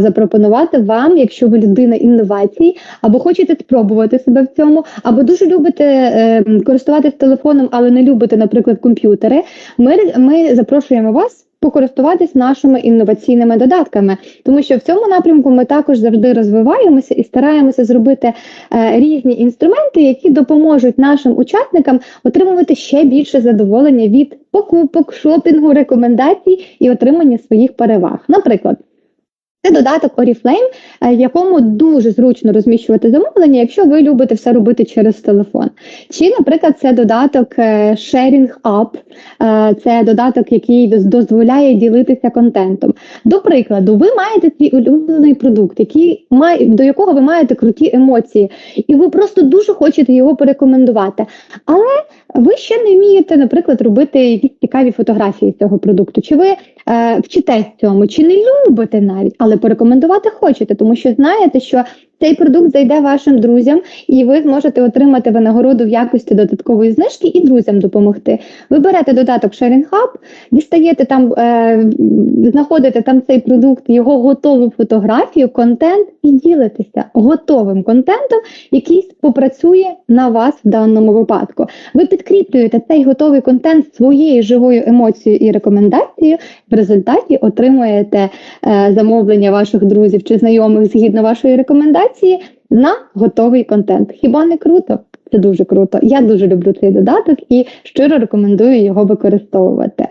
запропонувати вам, якщо ви людина інновацій, або хочете спробувати себе в цьому, або дуже любите е, користуватись телефоном, але не любите, наприклад, комп'ютери. Ми, ми запрошуємо вас. Покористуватись нашими інноваційними додатками, тому що в цьому напрямку ми також завжди розвиваємося і стараємося зробити е, різні інструменти, які допоможуть нашим учасникам отримувати ще більше задоволення від покупок, шопінгу, рекомендацій і отримання своїх переваг. Наприклад. Це додаток Oriflame, е, в якому дуже зручно розміщувати замовлення, якщо ви любите все робити через телефон. Чи, наприклад, це додаток е, Sharing Up, е, це додаток, який дозволяє ділитися контентом. До прикладу, ви маєте свій улюблений продукт, який має до якого ви маєте круті емоції, і ви просто дуже хочете його порекомендувати. Але ви ще не вмієте, наприклад, робити якісь цікаві фотографії цього продукту. Чи ви е, вчитесь цьому, чи не любите навіть, але порекомендувати хочете, тому що знаєте, що цей продукт зайде вашим друзям, і ви зможете отримати винагороду в якості додаткової знижки і друзям допомогти. Ви берете додаток Sharing Hub, дістаєте там, е, знаходите там цей продукт, його готову фотографію, контент і ділитеся готовим контентом, який попрацює на вас в даному випадку. Ви підкріплюєте цей готовий контент своєю живою емоцією і рекомендацією. В результаті отримуєте е, замовлення ваших друзів чи знайомих згідно вашої рекомендації на готовий контент. Хіба не круто? Це дуже круто. Я дуже люблю цей додаток і щиро рекомендую його використовувати.